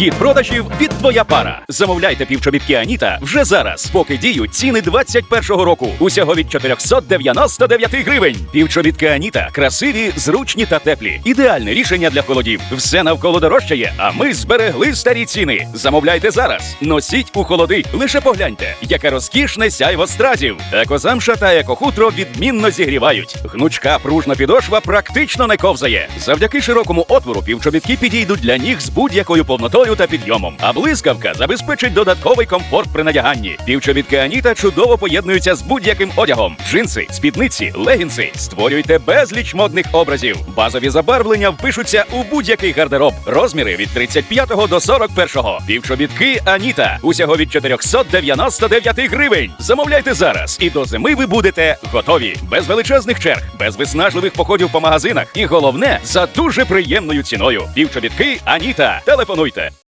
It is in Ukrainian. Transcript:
Хід продажів від твоя пара. Замовляйте півчобітки Аніта вже зараз, поки діють ціни 21-го року. Усього від 499 гривень. Півчобітки Аніта красиві, зручні та теплі. Ідеальне рішення для холодів. Все навколо дорожчає, а ми зберегли старі ціни. Замовляйте зараз. Носіть у холоди. Лише погляньте, яке розкішне сяйво стразів. Екозамша та екохутро відмінно зігрівають. Гнучка пружна підошва практично не ковзає. Завдяки широкому отвору півчобітки підійдуть для ніг з будь-якою повнотою та підйомом. А блискавка забезпечить додатковий комфорт при надяганні. Півчобітки Аніта чудово поєднуються з будь-яким одягом. Джинси, спідниці, легінси. Створюйте безліч модних образів. Базові забарвлення впишуться у будь-який гардероб. Розміри від 35 до 41. Півчобітки Аніта. Усього від 499 гривень. Замовляйте зараз, і до зими ви будете готові. Без величезних черг, без виснажливих походів по магазинах. І головне за дуже приємною ціною. Півчобітки Аніта. Телефонуйте